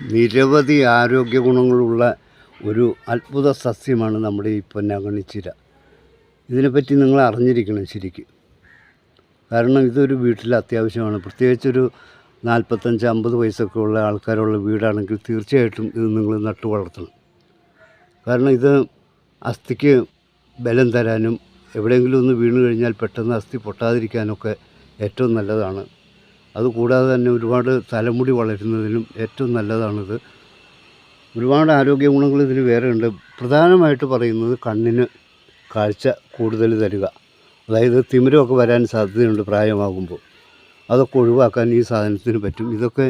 നിരവധി ആരോഗ്യ ഗുണങ്ങളുള്ള ഒരു അത്ഭുത സസ്യമാണ് നമ്മുടെ ഈ പൊന്നാകണിച്ചിര ചീര ഇതിനെപ്പറ്റി നിങ്ങൾ അറിഞ്ഞിരിക്കണം ശരിക്ക്. കാരണം ഇതൊരു വീട്ടിൽ അത്യാവശ്യമാണ്. പ്രത്യേകിച്ചൊരു നാൽപ്പത്തഞ്ച് അമ്പത് വയസ്സൊക്കെ ഉള്ള ആൾക്കാരുള്ള വീടാണെങ്കിൽ തീർച്ചയായിട്ടും ഇത് നിങ്ങൾ നട്ടു വളർത്തണം. കാരണം ഇത് അസ്ഥിക്ക് ബലം തരാനും എവിടെയെങ്കിലും ഒന്ന് വീണ് കഴിഞ്ഞാൽ പെട്ടെന്ന് അസ്ഥി പൊട്ടാതിരിക്കാനൊക്കെ ഏറ്റവും നല്ലതാണ്. അതുകൂടാതെ തന്നെ ഒരുപാട് തലമുടി വളരുന്നതിനും ഏറ്റവും നല്ലതാണിത്. ഒരുപാട് ആരോഗ്യ ഗുണങ്ങൾ ഇതിന് വേറെ ഉണ്ട് പ്രധാനമായിട്ട് പറയുന്നത് കണ്ണിന് കാഴ്ച കൂടുതൽ തരിക. അതായത് തിമിരമൊക്കെ വരാൻ സാധ്യതയുണ്ട് പ്രായമാകുമ്പോൾ. അതൊക്കെ ഒഴിവാക്കാൻ ഈ സാധനത്തിന് പറ്റും. ഇതൊക്കെ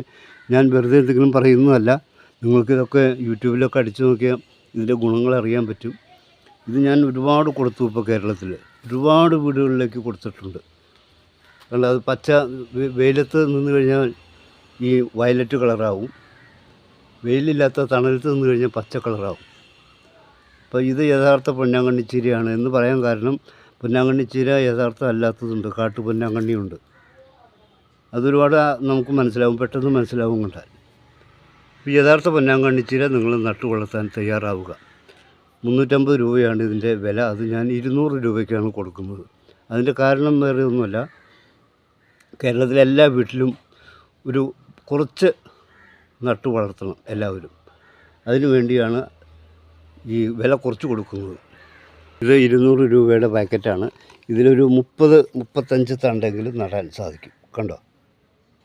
ഞാൻ വെറുതെ എന്തെങ്കിലും പറയുന്നതല്ല. നിങ്ങൾക്കിതൊക്കെ യൂട്യൂബിലൊക്കെ അടിച്ചു നോക്കിയാൽ ഇതിന്റെ ഗുണങ്ങൾ അറിയാൻ പറ്റും. ഇത് ഞാൻ ഒരുപാട് കൊടുത്തു ഇപ്പോൾ കേരളത്തിൽ. ഒരുപാട് വീടുകളിലേക്ക് കൊടുത്തിട്ടുണ്ട്. കാരണം അത് പച്ച വെയിലത്ത് നിന്ന് കഴിഞ്ഞാൽ ഈ വയലറ്റ് കളറാവും. വെയിലില്ലാത്ത തണലത്ത് നിന്ന് കഴിഞ്ഞാൽ പച്ച കളറാവും. അപ്പോൾ ഇത് യഥാർത്ഥ പൊന്നാങ്കണ്ണി ചീരയാണ് എന്ന് പറയാൻ കാരണം പൊന്നാങ്കണ്ണി ചീര യഥാർത്ഥം അല്ലാത്തതുണ്ട്. കാട്ടു പൊന്നാങ്കണ്ണിയുണ്ട്. അതൊരുപാട് നമുക്ക് മനസ്സിലാവും പെട്ടെന്ന് മനസ്സിലാവും കണ്ടാൽ യഥാർത്ഥ പൊന്നാങ്കണ്ണിച്ചീര നിങ്ങൾ നട്ടു വളർത്താൻ തയ്യാറാവുക. മുന്നൂറ്റമ്പത് രൂപയാണ് ഇതിന്റെ വില. അത് ഞാൻ ഇരുന്നൂറ് രൂപയ്ക്കാണ് കൊടുക്കുന്നത്. അതിന്റെ കാരണം വേറെ ഒന്നുമല്ല. കേരളത്തിലെ എല്ലാ വീട്ടിലും ഒരു കുറച്ച് നട്ടു വളർത്തണം എല്ലാവരും. അതിനു വേണ്ടിയാണ് ഈ വില കുറച്ച് കൊടുക്കുന്നത്. ഇത് ഇരുന്നൂറ് രൂപയുടെ പാക്കറ്റാണ്. ഇതിലൊരു മുപ്പത് മുപ്പത്തഞ്ച് തണ്ടെങ്കിലും നടാൻ സാധിക്കും. കണ്ടോ?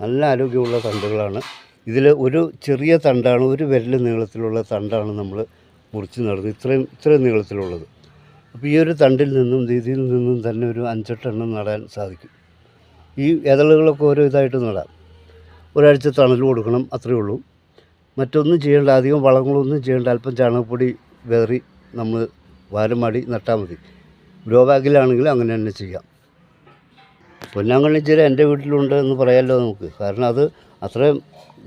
നല്ല ആരോഗ്യമുള്ള തണ്ടുകളാണ്. ഇതിൽ ഒരു ചെറിയ തണ്ടാണ് ഒരു വിരൽ നീളത്തിലുള്ള തണ്ടാണ് നമ്മൾ മുറിച്ച് നടന്നത് ഇത്രയും ഇത്രയും നീളത്തിലുള്ളത്. അപ്പോൾ ഈ ഒരു തണ്ടിൽ നിന്നും രീതിയിൽ നിന്നും തന്നെ ഒരു അഞ്ചെട്ടെണ്ണം നടാൻ സാധിക്കും. ഈ ഇതളുകളൊക്കെ ഓരോ ഇതായിട്ട് നടാം. ഒരാഴ്ച തണൽ കൊടുക്കണം അത്രയേ ഉള്ളൂ. മറ്റൊന്നും ചെയ്യേണ്ട അധികം വളങ്ങളൊന്നും ചെയ്യേണ്ട അല്പം ചാണകപ്പൊടി വേറി നമ്മൾ വാരമാടി നട്ടാൽ മതി. ഗ്രോ ബാഗിലാണെങ്കിൽ അങ്ങനെ തന്നെ ചെയ്യാം. പൊന്നാങ്കണ്ണി ചീര എന്റെ വീട്ടിലുണ്ട് എന്ന് പറയാമല്ലോ നമുക്ക്. കാരണം അത് അത്രയും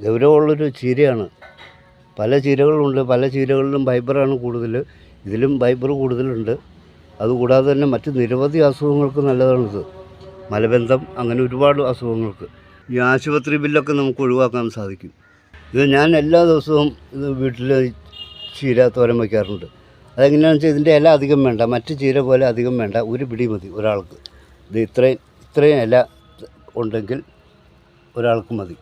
ഗൗരവമുള്ളൊരു ചീരയാണ്. പല ചീരകളുണ്ട് പല ചീരകളിലും ഫൈബറാണ് കൂടുതൽ. ഇതിലും ഫൈബർ കൂടുതലുണ്ട്. അതുകൂടാതെ തന്നെ മറ്റ് നിരവധി അസുഖങ്ങൾക്ക് നല്ലതാണിത്. മലബന്ധം അങ്ങനെ ഒരുപാട് അസുഖങ്ങൾക്ക് ഈ ആശുപത്രി ബില്ലൊക്കെ നമുക്ക് ഒഴിവാക്കാൻ സാധിക്കും. ഇത് ഞാൻ എല്ലാ ദിവസവും ഇത് വീട്ടിൽ ചീര തോരൻ വയ്ക്കാറുണ്ട് അതെങ്ങനെയാണെന്ന് വെച്ചാൽ ഇതിന്റെ ഇല അധികം വേണ്ട മറ്റ് ചീര പോലെ അധികം വേണ്ട ഒരു പിടി മതി ഒരാൾക്ക്. ഇത് ഇത്രയും ഇത്രയും ഇല ഉണ്ടെങ്കിൽ ഒരാൾക്ക് മതി.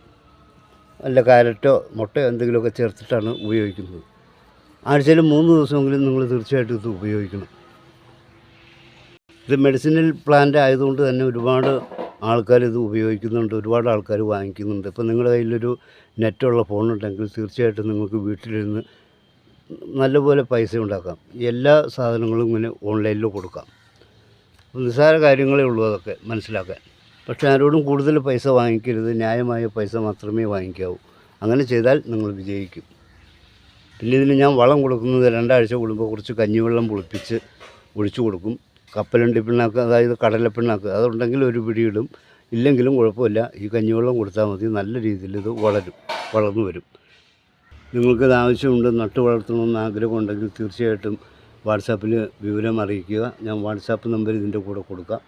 നല്ല കാരറ്റോ മുട്ടയോ എന്തെങ്കിലുമൊക്കെ ചേർത്തിട്ടാണ് ഉപയോഗിക്കുന്നത്. ആഴ്ചയിൽ മൂന്ന് ദിവസമെങ്കിലും നിങ്ങൾ തീർച്ചയായിട്ടും ഇത് ഉപയോഗിക്കണം. ഇത് മെഡിസിനൽ പ്ലാന്റ് ആയതുകൊണ്ട് തന്നെ ഒരുപാട് ആൾക്കാർ ഇത് ഉപയോഗിക്കുന്നുണ്ട് ഒരുപാട് ആൾക്കാർ വാങ്ങിക്കുന്നുണ്ട്. ഇപ്പോൾ നിങ്ങളുടെ കയ്യിലൊരു നെറ്റുള്ള ഫോണുണ്ടെങ്കിൽ തീർച്ചയായിട്ടും നിങ്ങൾക്ക് വീട്ടിലിരുന്ന് നല്ലപോലെ പൈസ ഉണ്ടാക്കാം. എല്ലാ സാധനങ്ങളും ഇങ്ങനെ ഓൺലൈനിൽ കൊടുക്കാം. നിസ്സാര കാര്യങ്ങളേ ഉള്ളൂ അതൊക്കെ മനസ്സിലാക്കാൻ. പക്ഷേ ആരോടും കൂടുതൽ പൈസ വാങ്ങിക്കരുത്. ന്യായമായ പൈസ മാത്രമേ വാങ്ങിക്കാവൂ. അങ്ങനെ ചെയ്താൽ നിങ്ങൾ വിജയിക്കും. പിന്നെ ഇതിന് ഞാൻ വളം കൊടുക്കുന്നത് രണ്ടാഴ്ച കൂടുമ്പോൾ കുറച്ച് കഞ്ഞിവെള്ളം പുളിപ്പിച്ച് ഒഴിച്ചു കൊടുക്കും. കപ്പലണ്ടി പിണ്ണാക്ക് അതായത് കടലപ്പിണ്ണാക്ക് അതുണ്ടെങ്കിൽ ഒരു പിടിയിടും. ഇല്ലെങ്കിലും കുഴപ്പമില്ല. ഈ കഞ്ഞിവെള്ളം കൊടുത്താൽ മതി. നല്ല രീതിയിൽ ഇത് വളരും വളർന്നു വരും. നിങ്ങൾക്കിത് ആവശ്യമുണ്ട് നട്ടു വളർത്തണമെന്ന് ആഗ്രഹമുണ്ടെങ്കിൽ തീർച്ചയായിട്ടും വാട്സാപ്പിൽ വിവരം അറിയിക്കുക. ഞാൻ വാട്സാപ്പ് നമ്പർ ഇതിന്റെ കൂടെ കൊടുക്കാം.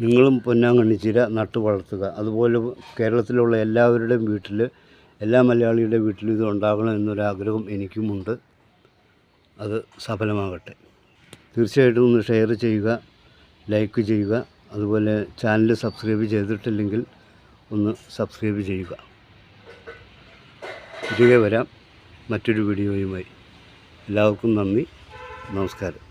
നിങ്ങളും പൊന്നാങ്കണ്ണിച്ചീര നട്ടു വളർത്തുക. അതുപോലെ കേരളത്തിലുള്ള എല്ലാവരുടെയും വീട്ടിൽ എല്ലാ മലയാളിയുടെ വീട്ടിലും ഇത് ഉണ്ടാകണം എന്നൊരാഗ്രഹം എനിക്കുമുണ്ട്. അത് സഫലമാകട്ടെ. തീർച്ചയായിട്ടും ഒന്ന് ഷെയർ ചെയ്യുക ലൈക്ക് ചെയ്യുക അതുപോലെ ചാനൽ സബ്സ്ക്രൈബ് ചെയ്തിട്ടില്ലെങ്കിൽ ഒന്ന് സബ്സ്ക്രൈബ് ചെയ്യുക. തിരികെ വരാം മറ്റൊരു വീഡിയോയുമായി എല്ലാവർക്കും നന്ദി. നമസ്കാരം.